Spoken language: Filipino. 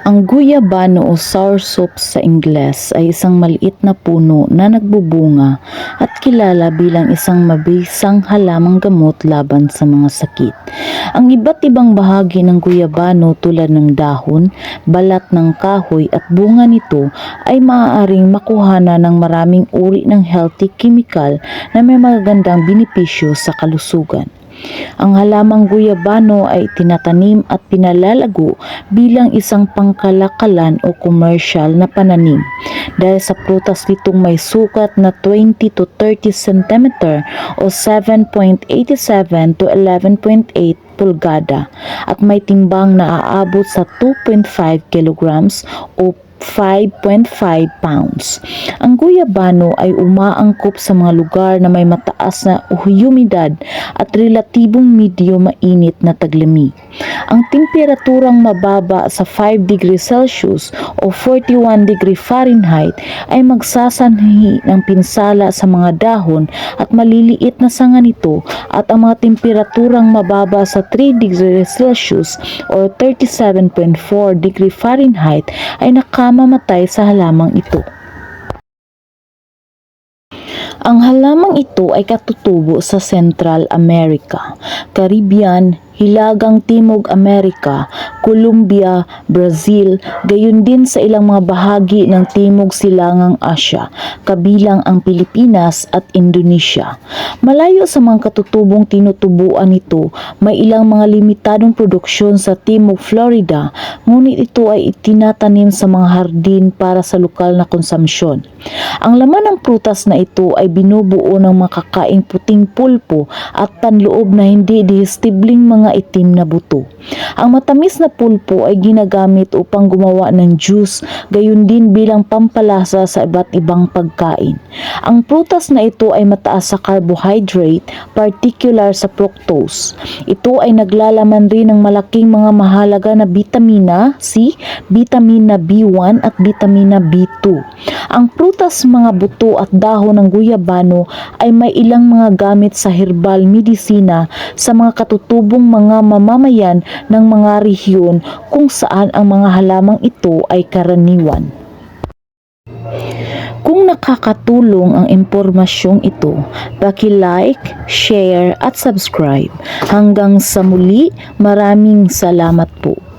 Ang guyabano o soursop sa Ingles ay isang maliit na puno na nagbubunga at kilala bilang isang mabisang halamang gamot laban sa mga sakit. Ang iba't ibang bahagi ng guyabano tulad ng dahon, balat ng kahoy at bunga nito ay maaaring makuhana ng maraming uri ng healthy chemical na may magagandang benepisyo sa kalusugan. Ang halamang guyabano ay tinatanim at pinalalago bilang isang pangkalakalan o commercial na pananim. Dahil sa prutas nitong may sukat na 20 to 30 cm o 7.87 to 11.8 pulgada at may timbang na aabot sa 2.5 kilograms o 5.5 pounds. Ang guyabano ay umaangkop sa mga lugar na may mataas na humidad at relatibong medyo mainit na taglamig. Ang temperaturang mababa sa 5 degrees Celsius o 41 degree Fahrenheit ay magsasanhi ng pinsala sa mga dahon at maliliit na sanga nito at ang mga temperaturang mababa sa 3 degrees Celsius o 37.4 degree Fahrenheit ay nakamamatay sa halamang ito. Ang halamang ito ay katutubo sa Central America, Caribbean, Hilagang Timog Amerika, Colombia, Brazil, gayon din sa ilang mga bahagi ng Timog Silangang Asya, kabilang ang Pilipinas at Indonesia. Malayo sa mga katutubong tinutubuan nito, may ilang mga limitadong produksyon sa Timog Florida, ngunit ito ay itinatanim sa mga hardin para sa lokal na konsumpsyon. Ang laman ng prutas na ito ay binubuo ng makakaing puting pulpo at panloob na hindi digestibling mga itim na buto. Ang matamis na pulpo ay ginagamit upang gumawa ng juice, gayon din bilang pampalasa sa iba't ibang pagkain. Ang prutas na ito ay mataas sa carbohydrate, particular sa fructose. Ito ay naglalaman rin ng malaking mga mahalaga na bitamina C, bitamina B1 at bitamina B2. Ang prutas, mga buto at dahon ng guyabano ay may ilang mga gamit sa herbal medisina sa mga katutubong mga mamamayan ng mga rehiyon kung saan ang mga halamang ito ay karaniwan. Kung nakakatulong ang impormasyong ito, paki-like, share at subscribe. Hanggang sa muli, maraming salamat po.